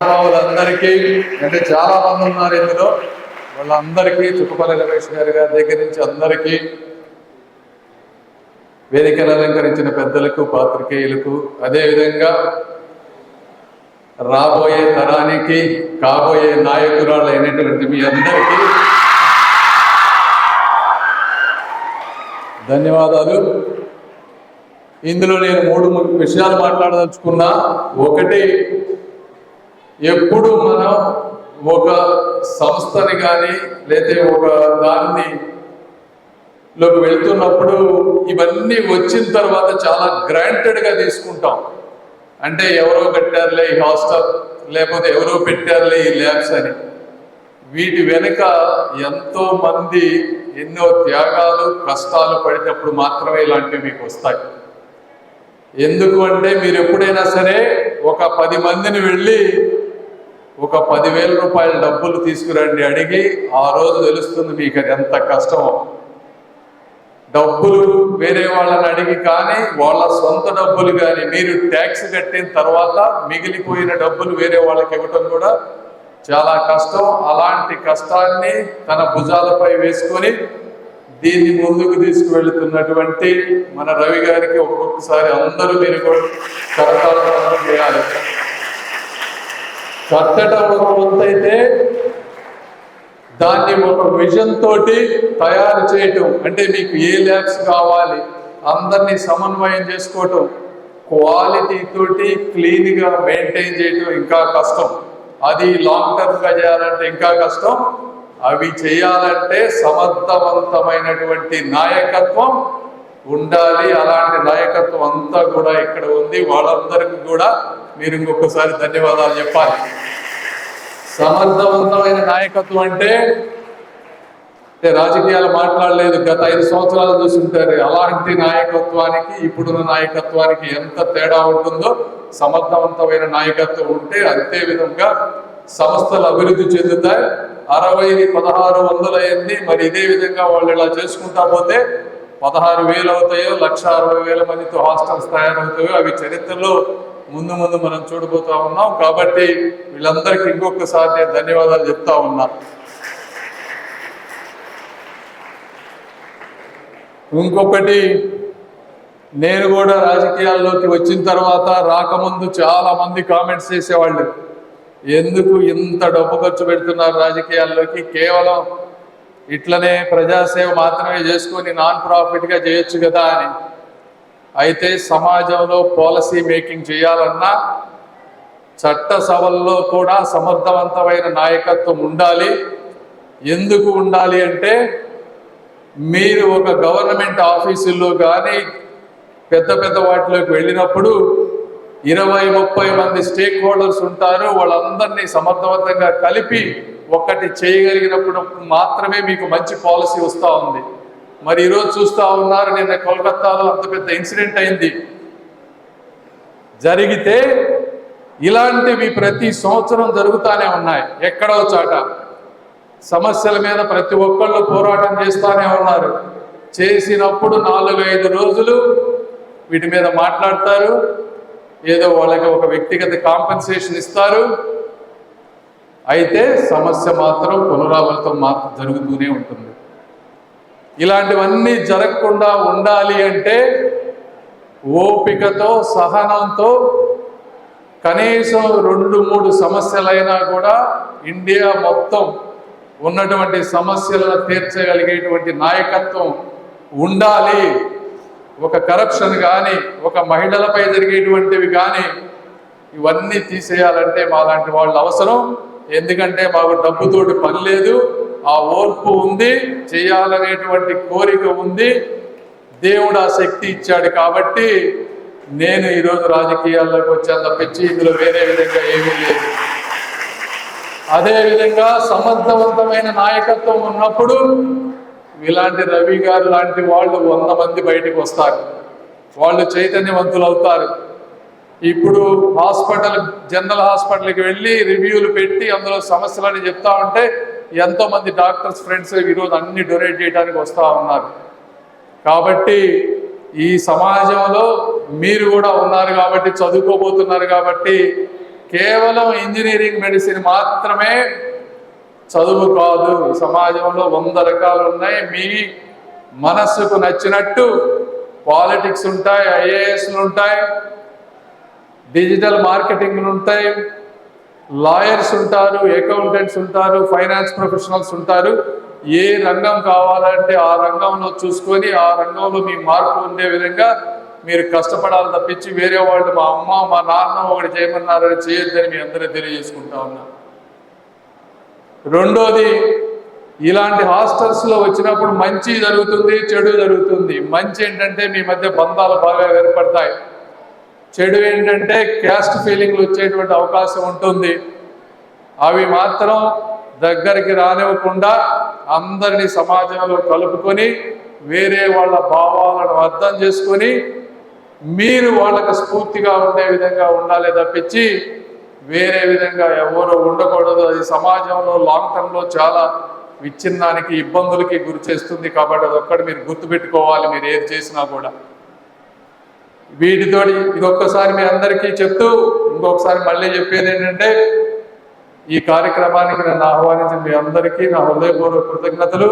వాళ్ళందరికీ అంటే చాలా మంది ఉన్నారు ఇందులో. వాళ్ళందరికీ చుట్టుపల్లి రమేష్ గారి గారి దగ్గర నుంచి అందరికీ వేదికను అలంకరించిన పెద్దలకు పాత్రికేయులకు అదేవిధంగా రాబోయే తరానికి కాబోయే నాయకురాలు అయినటువంటి మీ అందరికీ ధన్యవాదాలు. ఇందులో నేను మూడు విషయాలు మాట్లాడదలుచుకున్నా. ఒకటి ఎప్పుడు మనం ఒక సంస్థని కానీ లేదా ఒక దాన్ని లోకి వెళ్తున్నప్పుడు ఇవన్నీ వచ్చిన తర్వాత చాలా గ్రాంటెడ్గా తీసుకుంటాం. అంటే ఎవరో కట్టారులే ఈ హాస్టల్ లేకపోతే ఎవరో పెట్టారులే ఈ ల్యాబ్స్ అని. వీటి వెనుక ఎంతో మంది ఎన్నో త్యాగాలు కష్టాలు పడినప్పుడు మాత్రమే ఇలాంటివి మీకు వస్తాయి. ఎందుకు అంటే మీరు ఎప్పుడైనా సరే ఒక పది మందిని వెళ్ళి ఒక పదివేల రూపాయల డబ్బులు తీసుకురండి అడిగి ఆ రోజు తెలుస్తుంది మీకు అది ఎంత కష్టమో. డబ్బులు వేరే వాళ్ళని అడిగి కానీ వాళ్ళ సొంత డబ్బులు కానీ మీరు ట్యాక్స్ కట్టిన తర్వాత మిగిలిపోయిన డబ్బులు వేరే వాళ్ళకి ఇవ్వటం కూడా చాలా కష్టం. అలాంటి కష్టాన్ని తన భుజాలపై వేసుకొని దీన్ని ముందుకు తీసుకువెళ్తున్నటువంటి మన రవి గారికి ఒక్కొక్కసారి అందరూ మీరు కూడా కరతాళ చేయాలి. కట్టడం ఒక వంతు అయితే దాన్ని ఒక విజన్ తోటి తయారు చేయటం. అంటే మీకు ఏ ల్యాబ్స్ కావాలి అందరినీ సమన్వయం చేసుకోవటం క్వాలిటీ తోటి క్లీన్గా మెయింటైన్ చేయటం ఇంకా కష్టం. అది లాంగ్ టర్మ్గా చేయాలంటే ఇంకా కష్టం. అవి చేయాలంటే సమర్థవంతమైనటువంటి నాయకత్వం ఉండాలి. అలాంటి నాయకత్వం అంతా కూడా ఇక్కడ ఉంది. వాళ్ళందరికీ కూడా మీరు ఇంకొకసారి ధన్యవాదాలు చెప్పాలి. సమర్థవంతమైన నాయకత్వం అంటే రాజకీయాలు మాట్లాడలేదు. గత ఐదు సంవత్సరాలు చూసుంటారు అలాంటి నాయకత్వానికి ఇప్పుడున్న నాయకత్వానికి ఎంత తేడా ఉంటుందో సమర్థవంతమైన నాయకత్వం ఉంటే అంతే విధంగా సంస్థలు అభివృద్ధి చెందుతాయి. అరవై పదహారు వందల అయింది మరి ఇదే విధంగా వాళ్ళు ఇలా చేసుకుంటా పోతే పదహారు వేలు అవుతాయో లక్ష అరవై వేల మందితో హాస్టల్స్ తయారవుతాయో అవి చరిత్రలో ముందు ముందు మనం చూడబోతా ఉన్నాం. కాబట్టి వీళ్ళందరికీ ఇంకొకసారి నేను ధన్యవాదాలు చెప్తా ఉన్నా. ఇంకొకటి నేను కూడా రాజకీయాల్లోకి వచ్చిన తర్వాత రాకముందు చాలా మంది కామెంట్స్ చేసేవాళ్ళు. ఎందుకు ఇంత డబ్బు ఖర్చు పెడుతున్నారు రాజకీయాల్లోకి? కేవలం ఇట్లనే ప్రజాసేవ మాత్రమే చేసుకొని నాన్ ప్రాఫిట్గా చేయొచ్చు కదా అని. అయితే సమాజంలో పాలసీ మేకింగ్ చేయాలన్నా చట్టసభల్లో కూడా సమర్థవంతమైన నాయకత్వం ఉండాలి. ఎందుకు ఉండాలి అంటే మీరు ఒక గవర్నమెంట్ ఆఫీసుల్లో కానీ పెద్ద పెద్ద వాటిలోకి వెళ్ళినప్పుడు ఇరవై ముప్పై మంది స్టేక్ హోల్డర్స్ ఉంటారు. వాళ్ళందరినీ సమర్థవంతంగా కలిపి ఒకటి చేయగలిగినప్పుడు మాత్రమే మీకు మంచి పాలసీ వస్తూ ఉంది. మరి ఈరోజు చూస్తూ ఉన్నారు నిన్న కోల్కత్తాలో అంత పెద్ద ఇన్సిడెంట్ అయింది. జరిగితే ఇలాంటివి ప్రతి సంవత్సరం జరుగుతానే ఉన్నాయి. ఎక్కడో చాట సమస్యల మీద ప్రతి ఒక్కళ్ళు పోరాటం చేస్తూనే ఉన్నారు. చేసినప్పుడు నాలుగు ఐదు రోజులు వీటి మీద మాట్లాడతారు. ఏదో వాళ్ళకి ఒక వ్యక్తిగత కాంపెన్సేషన్ ఇస్తారు. అయితే సమస్య మాత్రం పునరావృతం మాత్రం జరుగుతూనే ఉంటుంది. ఇలాంటివన్నీ జరగకుండా ఉండాలి అంటే ఓపికతో సహనంతో కనీసం రెండు మూడు సమస్యలైనా కూడా ఇండియా మొత్తం ఉన్నటువంటి సమస్యలను తీర్చగలిగేటువంటి నాయకత్వం ఉండాలి. ఒక కరప్షన్ కానీ ఒక మహిళలపై జరిగేటువంటివి కానీ ఇవన్నీ తీసేయాలంటే మాలాంటి వాళ్ళు అవసరం. ఎందుకంటే మాకు డబ్బుతోటి పని లేదు. ఆ ఓర్పు ఉంది చేయాలనేటువంటి కోరిక ఉంది. దేవుడు ఆ శక్తి ఇచ్చాడు కాబట్టి నేను ఈరోజు రాజకీయాల్లోకి వచ్చాను తప్పించి ఇందులో వేరే విధంగా ఏమీ లేదు. అదేవిధంగా సమర్థవంతమైన నాయకత్వం ఉన్నప్పుడు ఇలాంటి రవి గారు లాంటి వాళ్ళు వంద మంది బయటకు వస్తారు. వాళ్ళు చైతన్యవంతులు అవుతారు. ఇప్పుడు హాస్పిటల్ జనరల్ హాస్పిటల్కి వెళ్ళి రివ్యూలు పెట్టి అందులో సమస్యలని చెప్తా ఉంటే ఎంతో మంది డాక్టర్స్ ఫ్రెండ్స్ ఈరోజు అన్ని డొనేట్ చేయడానికి వస్తూ ఉన్నారు. కాబట్టి ఈ సమాజంలో మీరు కూడా ఉన్నారు కాబట్టి చదువుకోబోతున్నారు కాబట్టి కేవలం ఇంజనీరింగ్ మెడిసిన్ మాత్రమే చదువు కాదు. సమాజంలో వంద రకాలు ఉన్నాయి. మీ మనస్సుకు నచ్చినట్టు పాలిటిక్స్ ఉంటాయి ఐఏఎస్లు ఉంటాయి డిజిటల్ మార్కెటింగ్లు ఉంటాయి లాయర్స్ ఉంటారు అకౌంటెంట్స్ ఉంటారు ఫైనాన్స్ ప్రొఫెషనల్స్ ఉంటారు. ఏ రంగం కావాలంటే ఆ రంగంలో చూసుకొని ఆ రంగంలో మీ మార్పు ఉండే విధంగా మీరు కష్టపడాలి తప్పించి వేరే వాళ్ళు మా అమ్మ మా నాన్న ఒకటి చేయమన్నారని చేయొద్దని మీ అందరూ తెలియజేసుకుంటా ఉన్నా. రెండోది ఇలాంటి హాస్టల్స్లో వచ్చినప్పుడు మంచి జరుగుతుంది చెడు జరుగుతుంది. మంచి ఏంటంటే మీ మధ్య బంధాలు బాగా ఏర్పడతాయి. చెడు ఏంటంటే క్యాస్ట్ ఫీలింగ్లు వచ్చేటువంటి అవకాశం ఉంటుంది. అవి మాత్రం దగ్గరికి రానివ్వకుండా అందరినీ సమాజంలో కలుపుకొని వేరే వాళ్ళ భావాలను అర్థం చేసుకొని మీరు వాళ్ళకు స్ఫూర్తిగా ఉండే విధంగా ఉండాలి తప్పించి వేరే విధంగా ఎవరు ఉండకూడదు. అది సమాజంలో లాంగ్ టర్మ్లో చాలా విచ్ఛిన్నానికి ఇబ్బందులకి గురి చేస్తుంది కాబట్టి అదొక్కటి మీరు గుర్తుపెట్టుకోవాలి మీరు ఏది చేసినా కూడా. వీటితోటి ఇదొక్కసారి మీ అందరికీ చెప్తూ ఇంకొకసారి మళ్ళీ చెప్పేది ఏంటంటే ఈ కార్యక్రమానికి నన్ను ఆహ్వానించిన మీ అందరికీ నా హృదయపూర్వక కృతజ్ఞతలు.